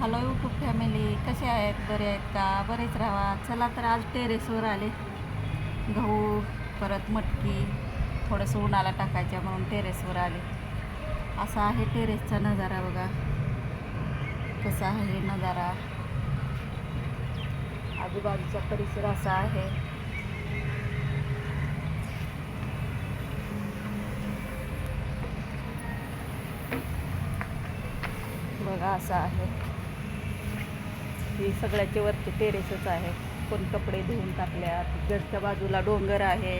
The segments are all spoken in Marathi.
हॅलो यूट्यूब फॅमिली कसे आहेत? बरे आहेत का? बरेच राहा. चला तर आज टेरेसवर आले. गहू परत मटकी थोडंसं उन्हाला टाकायच्या म्हणून टेरेसवर आले. असा आहे टेरेसचा नजारा बघा. कसा आहे नजारा? आजूबाजूचा परिसर असा आहे. बघा असं आहे. ही सगळ्याचे वरती टेरेसच आहे. कोण कपडे धुवून टाकल्यात. घरच्या बाजूला डोंगर आहे.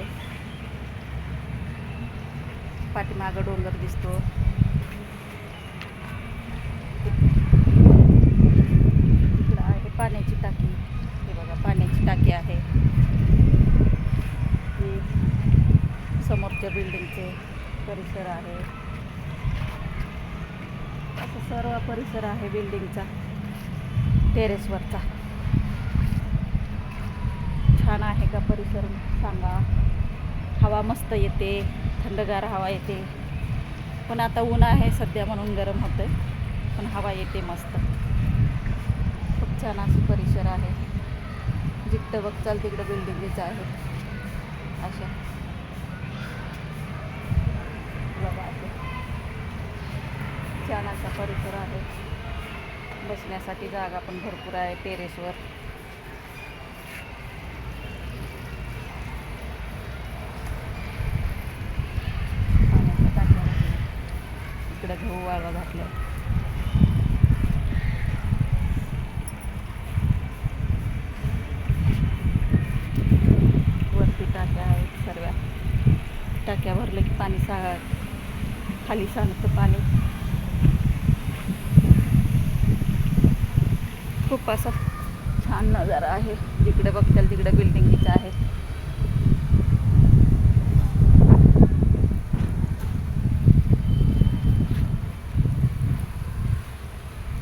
पाठीमागं डोंगर दिसतो. तिकडं आहे पाण्याची टाकी. हे बघा पाण्याची टाकी आहे. ही समोरच्या बिल्डिंगचे परिसर आहे. असं सर्व परिसर आहे बिल्डिंगचा टेरेसवरचा. छान आहे का परिसर सांगा. हवा मस्त येते थंडगार हवा येते. पण आता ऊन आहे सध्या म्हणून गरम होतं पण हवा येते मस्त. खूप छान अशी परिसर आहे. जिकडं बघचाल तिकडं बिल्डिंगेच आहे. अशा. बघा. छान असा परिसर आहे. बसण्यासाठी जागा पण भरपूर आहे टेरेसवर. पाण्याच्या इकडे गहू वाळवा घातला वरती टाक्या आहेत सर्व. टाक्या भरले की पाणी सा खाली सांगतं पाणी. खूप असा छान नजारा आहे. जिकडे बघताल तिकडे बिल्डिंगीच आहे.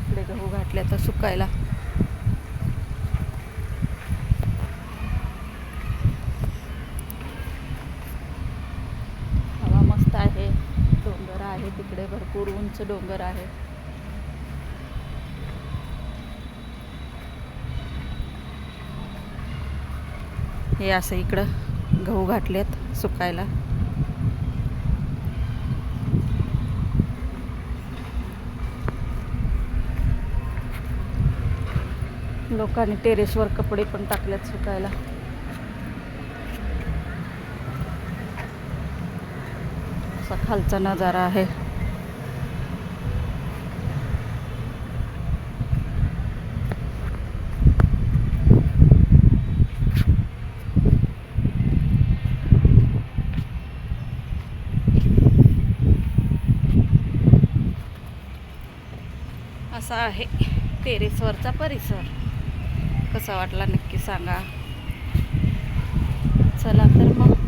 इकडे गहू घातल्या तर सुकायला. हवा मस्त आहे. डोंगर आहे तिकडे भरपूर उंच डोंगर आहे. हे असं इकडं गहू घातलेत सुकायला. लोकांनी टेरेसवर कपडे पण टाकलेत सुकायला. असा खालचा नजारा आहे. असा आहे. टेरेसवरचा परिसर. कसा वाटला नक्की सांगा. चला तर मग.